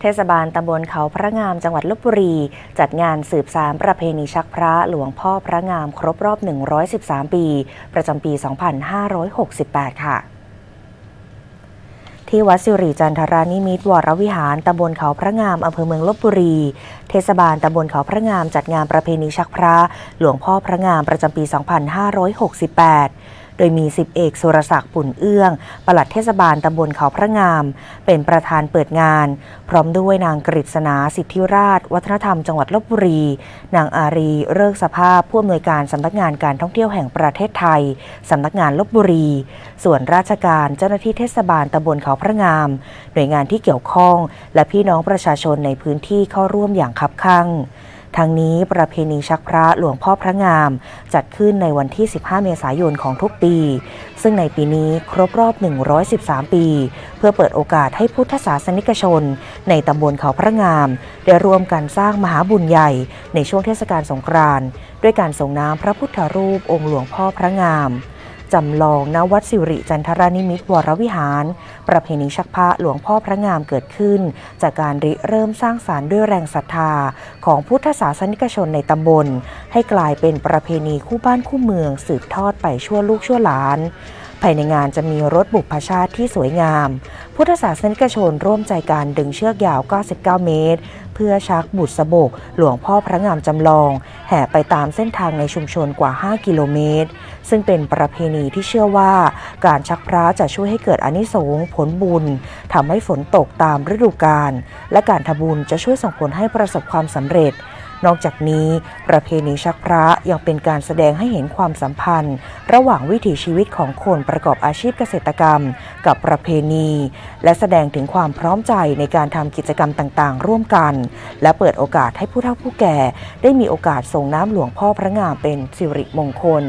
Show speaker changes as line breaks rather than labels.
เทศบาลตำบลเขาพระงามจังหวัดลบบุรี จัดงานสืบสารประเพณีชักพระหลวงพ่อพระงามครบรอบ 113 ปี ประจำปี 2568 ค่ะที่วัดสิริจันทรานิมิตวรวิหารตำบลเขาพระงามอำเภอเมืองลบบุรี เทศบาลตำบลเขาพระงามจัดงานประเพณีชักพระ หลวงพ่อพระงามประจำปี 2568 โดยมีสิบเอกสุรศักดิ์ปุ่นเอื้องปลัดเทศบาลตำบลเขาพระงาม เป็นประธานเปิดงาน พร้อมด้วยนางกฤษณาสิทธิราช วัฒนธรรมจังหวัดลบบุรี นางอารีเริกสภาพผู้อำนวยการสำนักงานการท่องเที่ยวแห่งประเทศไทยสำนักงานลบบุรี ส่วนราชการเจ้าหน้าที่เทศบาลตำบลเขาพระงาม หน่วยงานที่เกี่ยวข้อง และพี่น้องประชาชนในพื้นที่เข้าร่วมอย่างคับคั่ง ทั้งนี้ประเพณีชักพระหลวงพ่อพระงาม จัดขึ้นในวันที่ 15 เมษายนของทุกปี ซึ่งในปีนี้ครบรอบ 113 ปี เพื่อเปิดโอกาสให้พุทธศาสนิกชน ในตำบลเขาพระงาม ได้ร่วมกันสร้างมหาบุญใหญ่ ในช่วงเทศกาลสงกรานต์ด้วยการส่งน้ำพระพุทธรูปองค์หลวงพ่อพระงามจำลองณวัดสิริจันทรานิมิตรวรวิหาร ประเพณีชักพระหลวงพ่อพระงามเกิดขึ้น จากการริเริ่มสร้างสารรค์ด้วยแรงศรัทธา ของพุทธศาสนิกชนในตำบล ให้กลายเป็นประเพณีคู่บ้านคู่เมือง สืบทอดไปชั่วลูกชั่วหลานภายในงานจะมีรถบุพชาติที่สวยงาม พุทธศาสนิกชนร่วมใจการดึงเชือกยาว 99 เมตร พื่อชักบุตรสบก หลวงพ่อพระงามจำลอง แห่ไปตามเส้นทางในชุมชนกว่า 5 กิโลเมตร ซึ่งเป็นประเพณีที่เชื่อว่า การชักพระจะช่วยให้เกิดอานิสงส์ผลบุญทำให้ฝนตกตามฤดูกาลและการทำบุญจะช่วยส่งผลให้ประสบความสำเร็จ นอกจากนี้ ประเพณีชักพระยังเป็นการแสดงให้เห็นความสัมพันธ์ ระหว่างวิถีชีวิตของคนประกอบอาชีพเกษตรกรรม กับประเพณี และแสดงถึงความพร้อมใจในการทำกิจกรรมต่างๆ ร่วมกัน และเปิดโอกาสให้ผู้เฒ่าผู้แก่ ได้มีโอกาสส่งน้ำหลวงพ่อพระงามเป็นสิริมงคล